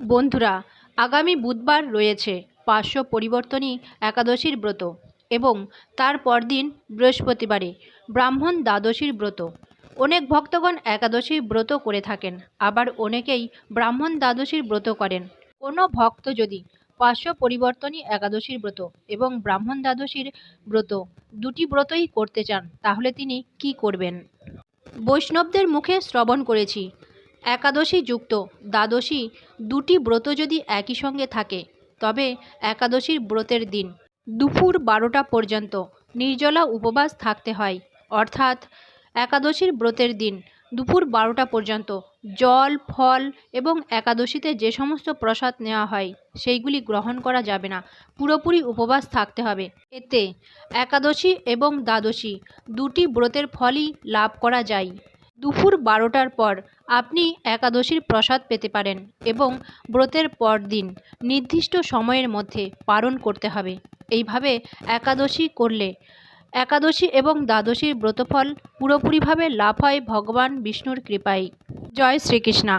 বন্ধুরা, আগামী বুধবার রয়েছে পার্শ্ব পরিবর্তনী একাদশীর ব্রত এবং তার পরদিন বৃহস্পতিবারে ব্রাহ্মণ দ্বাদশীর ব্রত। অনেক ভক্তগণ একাদশীর ব্রত করে থাকেন, আবার অনেকেই ব্রাহ্মণ দ্বাদশীর ব্রত করেন। কোনো ভক্ত যদি পার্শ্ব পরিবর্তনী একাদশীর ব্রত এবং ব্রাহ্মণ দ্বাদশীর ব্রত দুটি ব্রতই করতে চান, তাহলে তিনি কি করবেন? বৈষ্ণবদের মুখে শ্রবণ করেছি একাদশী যুক্ত, দ্বাদশী দুটি ব্রত যদি একই সঙ্গে থাকে, তবে একাদশীর ব্রতের দিন। দুপুর বারোটা পর্যন্ত নির্জলা উপবাস থাকতে হয়। অর্থাৎ একাদশীর ব্রতের দিন দুপুর বারোটা পর্যন্ত জল, ফল এবং একাদশীতে যে সমস্ত প্রসাদ নেওয়া হয়, সেইগুলি গ্রহণ করা যাবে না। পুরোপুরি উপবাস থাকতে হবে। এতে একাদশী এবং দ্বাদশী দুটি ব্রতের ফলই লাভ করা যায়। দুপুর বারোটার পর আপনি একাদশীর প্রসাদ পেতে পারেন এবং ব্রতের পর দিন নির্দিষ্ট সময়ের মধ্যে পালন করতে হবে। এইভাবে একাদশী করলে একাদশী এবং দ্বাদশীর ব্রতফল পুরোপুরিভাবে লাভ হয় ভগবান বিষ্ণুর কৃপায়। জয় শ্রীকৃষ্ণা।